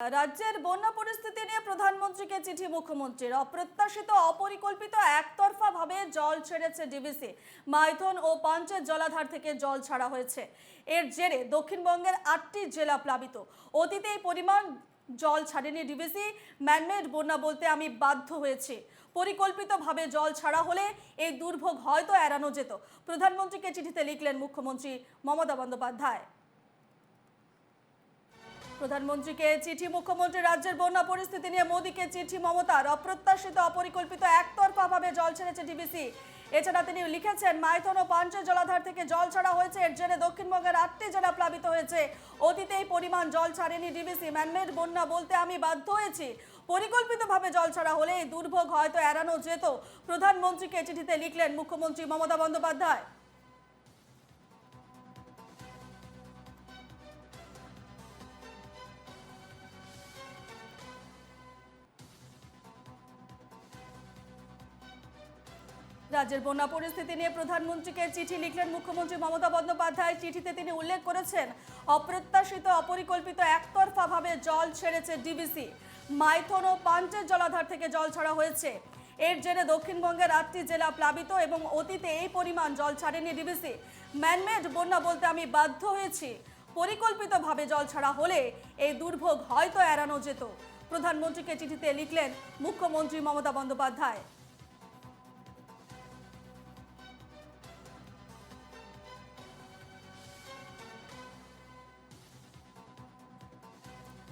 রাজ্যের বন্যা পরিস্থিতি নিয়ে প্রধানমন্ত্রীকে চিঠি মুখ্যমন্ত্রীর। অপ্রত্যাশিত, অপরিকল্পিত একতরফা ভাবে জল ছেড়েছে ডিবিসি। মাইথন ও পাঞ্চের জলাধার থেকে জল ছাড়া হয়েছে। এর জেরে দক্ষিণবঙ্গের আটটি জেলা প্লাবিত। অতীতে এই পরিমাণ জল ছাড়েনি ডিবিসি। ম্যানমেড বন্যা বলতে আমি বাধ্য হয়েছি। পরিকল্পিতভাবে জল ছাড়া হলে এই দুর্ভোগ হয়তো এড়ানো যেত। প্রধানমন্ত্রীকে চিঠিতে লিখলেন মুখ্যমন্ত্রী মমতা বন্দ্যোপাধ্যায়। প্রধানমন্ত্রীকে চিঠি, মুখ্যমন্ত্রী রাজ্যের বন্যা পরিস্থিতি নিয়ে মোদীকে চিঠি, মমতার অপ্রত্যাশিত অপরিকল্পিত একতরফাভাবে জল ছেড়েছে ডিবিসি। এছাড়া তিনি লিখেছেন, মাইথন ও পাঞ্চের জলাধার থেকে জল ছাড়া হয়েছে, এর জেরে দক্ষিণবঙ্গের আটটি জেলা প্লাবিত হয়েছে। অতীতে এই পরিমাণ জল ছাড়েনি ডিবিসি। ম্যানমেড বন্যা বলতে আমি বাধ্য হয়েছি। পরিকল্পিতভাবে জল ছাড়া হলে এই দুর্ভোগ হয়তো এড়ানো যেত। প্রধানমন্ত্রীকে চিঠিতে লিখলেন মুখ্যমন্ত্রী মমতা বন্দ্যোপাধ্যায়। রাজ্যের বন্যা পরিস্থিতি নিয়ে প্রধানমন্ত্রীকে চিঠি লিখলেন মুখ্যমন্ত্রী মমতা বন্দ্যোপাধ্যায়। চিঠিতে তিনি উল্লেখ করেছেন, অপ্রত্যাশিত অপরিকল্পিত একতরফাভাবে জল ছেড়েছে ডিবিসি। মাইথন ও পাঞ্চের জলাধার থেকে জল ছাড়া হয়েছে। এর জেরে দক্ষিণবঙ্গের আটটি জেলা প্লাবিত এবং অতীতে এই পরিমাণ জল ছাড়েনি ডিবিসি। ম্যানমেড বন্যা বলতে আমি বাধ্য হয়েছি। পরিকল্পিতভাবে জল ছাড়া হলে এই দুর্ভোগ হয়তো এড়ানো যেত। প্রধানমন্ত্রীকে চিঠিতে লিখলেন মুখ্যমন্ত্রী মমতা বন্দ্যোপাধ্যায়।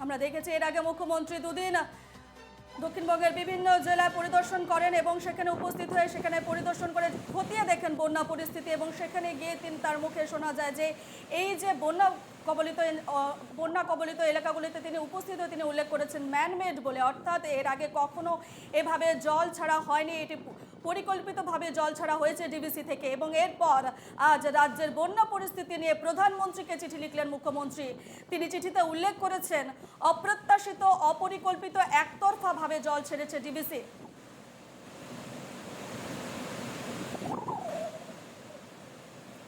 আমরা দেখেছি এর আগে মুখ্যমন্ত্রী দুদিন দক্ষিণবঙ্গের বিভিন্ন জেলায় পরিদর্শন করেন এবং সেখানে উপস্থিত হয়ে সেখানে পরিদর্শন করে খতিয়ে দেখেন বন্যা পরিস্থিতি এবং সেখানে গিয়ে তিনি তার মুখে শোনা যায় যে এই যে বন্যা কবলিত বন্যা কবলিত এলাকাগুলিতে তিনি উপস্থিত তিনি উল্লেখ করেছেন ম্যানমেড বলে। অর্থাৎ এর আগে কখনো এভাবে জল ছাড়া হয়নি, এটি পরিকল্পিতভাবে জল ছাড়া হয়েছে ডিবিসি থেকে এবং এরপর আজ রাজ্যের বন্যা পরিস্থিতি নিয়ে প্রধানমন্ত্রীকে চিঠি লিখলেন মুখ্যমন্ত্রী। তিনি চিঠিতে উল্লেখ করেছেন, অপ্রত্যাশিত, অপরিকল্পিত একতরফাভাবে জল ছেড়েছে ডিবিসি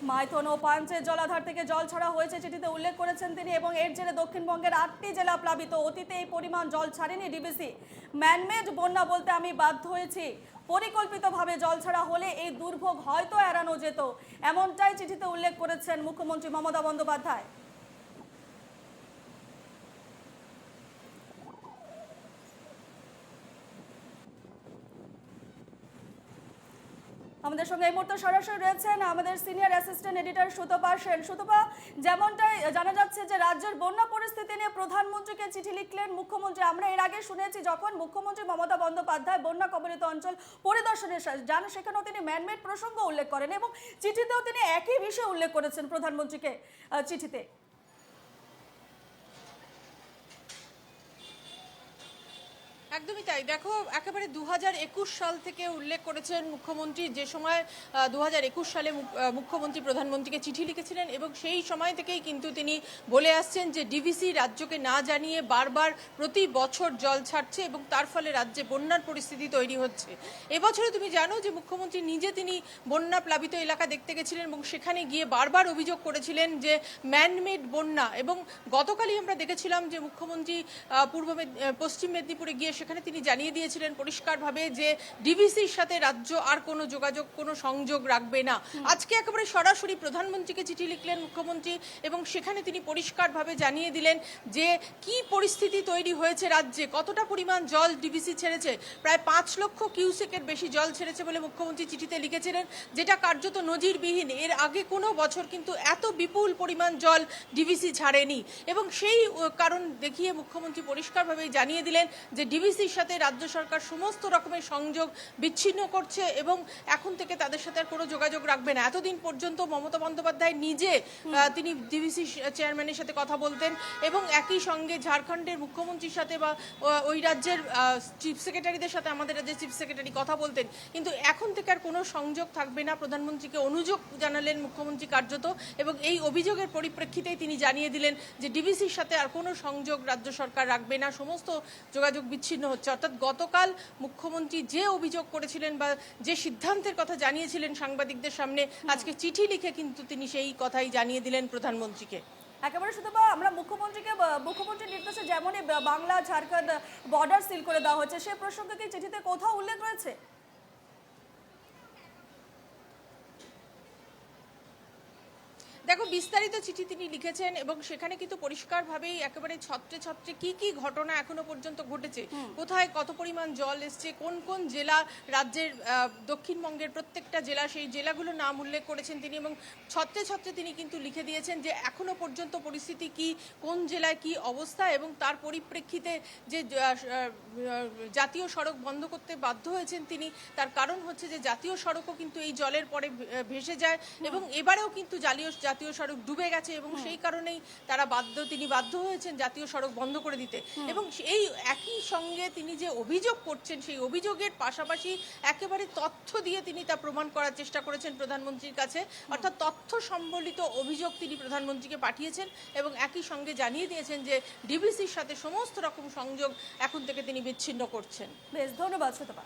মাইথন ও পাঞ্চের জলাধার থেকে জল ছাড়া হয়েছে চিঠিতে উল্লেখ করেছেন তিনি এবং এর জেরে দক্ষিণবঙ্গের আটটি জেলা প্লাবিত। অতীতে এই পরিমাণ জল ছাড়েনি ডিবিসি। ম্যানমেড বন্যা বলতে আমি বাধ্য হয়েছি। পরিকল্পিতভাবে জল ছাড়া হলে এই দুর্ভোগ হয়তো এড়ানো যেত, এমনটাই চিঠিতে উল্লেখ করেছেন মুখ্যমন্ত্রী মমতা বন্দ্যোপাধ্যায়। আমাদের সঙ্গে এই মুহূর্তে সরাসরি রয়েছেন আমাদের senior assistant editor Sutapa Sen. Sutapa, যেমনটাই জানা যাচ্ছে যে রাজ্যের বন্যা পরিস্থিতি নিয়ে প্রধানমন্ত্রীকে চিঠি লিখলেন মুখ্যমন্ত্রী। আমরা এর আগে শুনেছি যখন মুখ্যমন্ত্রী মমতা বন্দ্যোপাধ্যায় বন্যা কবলিত অঞ্চল পরিদর্শনে যান, সেখানেও তিনি ম্যানমেড প্রসঙ্গ উল্লেখ করেন এবং চিঠিতেও তিনি একই বিষয় উল্লেখ করেছেন প্রধানমন্ত্রীকে চিঠিতে। একদমই তাই। দেখো, একেবারে দু হাজার একুশ সাল থেকে উল্লেখ করেছেন মুখ্যমন্ত্রী। যে সময় দু হাজার একুশ সালে মুখ- মুখ্যমন্ত্রী, প্রধানমন্ত্রীকে চিঠি লিখেছিলেন এবং সেই সময় থেকেই কিন্তু তিনি বলে আসছেন যে ডিভিসি রাজ্যকে না জানিয়ে বারবার প্রতি বছর জল ছাড়ছে এবং তার ফলে রাজ্যে বন্যার পরিস্থিতি তৈরি হচ্ছে। এবছরে তুমি জানো যে মুখ্যমন্ত্রী নিজে তিনি বন্যা প্লাবিত এলাকা দেখতে গেছিলেন এবং সেখানে গিয়ে বারবার অভিযোগ করেছিলেন যে ম্যানমেড বন্যা। এবং গতকালই আমরা দেখেছিলাম যে মুখ্যমন্ত্রী পূর্ব পশ্চিম মেদিনীপুরে গিয়ে তিনি জানিয়ে দিয়েছিলেন পরিষ্কারভাবে যে ডিভিসির সাথে রাজ্য আর কোনো যোগাযোগ কোনো সংযোগ রাখবে না। আজকে একেবারে সরাসরি প্রধানমন্ত্রীকে চিঠি লিখলেন মুখ্যমন্ত্রী এবং সেখানে তিনি পরিষ্কারভাবে জানিয়ে দিলেন যে কি পরিস্থিতি তৈরি হয়েছে রাজ্যে কতটা পরিমাণ জল ডিভিসি ছেড়েছে। প্রায় পাঁচ লক্ষ কিউসেকের বেশি জল ছেড়েছে বলে মুখ্যমন্ত্রী চিঠিতে লিখেছিলেন যেটা কার্যত নজিরবিহীন। এর আগে কোনো বছর কিন্তু এত বিপুল পরিমাণ জল ডিভিসি ছাড়েনি। এবং সেই কারণ দেখিয়ে মুখ্যমন্ত্রী পরিষ্কারভাবে জানিয়ে দিলেন যে ডিভিসির সাথে রাজ্য সরকার সমস্ত রকমের সংযোগ বিচ্ছিন্ন করছে এবং এখন থেকে তাদের সাথে আর কোনো যোগাযোগ রাখবে না। এতদিন পর্যন্ত মমতা বন্দ্যোপাধ্যায় নিজে তিনি ডিভিসি চেয়ারম্যানের সাথে কথা বলতেন এবং একই সঙ্গে ঝাড়খণ্ডের মুখ্যমন্ত্রীর সাথে বা ওই রাজ্যের চিফ সেক্রেটারিদের সাথে আমাদের রাজ্যের চিফ সেক্রেটারি কথা বলতেন। কিন্তু এখন থেকে আর কোনো সংযোগ থাকবে না। প্রধানমন্ত্রীকে অনুযোগ জানালেন মুখ্যমন্ত্রী কার্যত এবং এই অভিযোগের পরিপ্রেক্ষিতেই তিনি জানিয়ে দিলেন যে ডিভিসির সাথে আর কোনো সংযোগ রাজ্য সরকার রাখবে না। সমস্ত যোগাযোগ বিচ্ছিন্ন হচ্ছে। অর্থাৎ গতকাল মুখ্যমন্ত্রী যে অভিযোগ করেছিলেন বা যে সিদ্ধান্তের কথা জানিয়েছিলেন সাংবাদিকদের সামনে আজকে চিঠি লিখে কিন্তু তিনি সেই কথাই জানিয়ে দিলেন প্রধানমন্ত্রীকে। একেবারে শুধু বা আমরা মুখ্যমন্ত্রীকে মুখ্যমন্ত্রীর নির্দেশে যেমনই বাংলা ঝাড়খণ্ড বর্ডার সিল করে দেওয়া হচ্ছে সে প্রসঙ্গে কি চিঠিতে কোথাও উল্লেখ রয়েছে? বিস্তারিত চিঠি তিনি লিখেছেন এবং সেখানে কিন্তু পরিষ্কারভাবেই একেবারে ছত্রে ছত্রে কি কি ঘটনা এখনও পর্যন্ত ঘটেছে? কোথায় কত পরিমাণ জল এসছে? কোন কোন জেলা রাজ্যের দক্ষিণবঙ্গের প্রত্যেকটা জেলা সেই জেলাগুলো নাম উল্লেখ করেছেন তিনি এবং ছত্রে ছত্রে তিনি কিন্তু লিখে দিয়েছেন যে এখনও পর্যন্ত পরিস্থিতি কি কোন জেলায় কি অবস্থা এবং তার পরিপ্রেক্ষিতে যে জাতীয় সড়ক বন্ধ করতে বাধ্য হয়েছেন তিনি তার কারণ হচ্ছে যে জাতীয় সড়কও কিন্তু এই জলের পরে ভেসে যায় এবং এবারেও কিন্তু জাতীয় জাতীয় সড়ক ডুবে গেছে এবং সেই কারণেই তারা বাধ্য তিনি বাধ্য হয়েছেন জাতীয় সড়ক বন্ধ করে দিতে। এবং এই একই সঙ্গে তিনি যে অভিযোগ করছেন সেই অভিযোগের পাশাপাশি একেবারে তথ্য দিয়ে তিনি তা প্রমাণ করার চেষ্টা করেছেন প্রধানমন্ত্রীর কাছে। অর্থাৎ তথ্য সম্বলিত অভিযোগ তিনি প্রধানমন্ত্রীকে পাঠিয়েছেন এবং একই সঙ্গে জানিয়ে দিয়েছেন যে ডিবিসির সাথে সমস্ত রকম সংযোগ এখন থেকে তিনি বিচ্ছিন্ন করছেন। বেশ ধন্যবাদ সুতপা।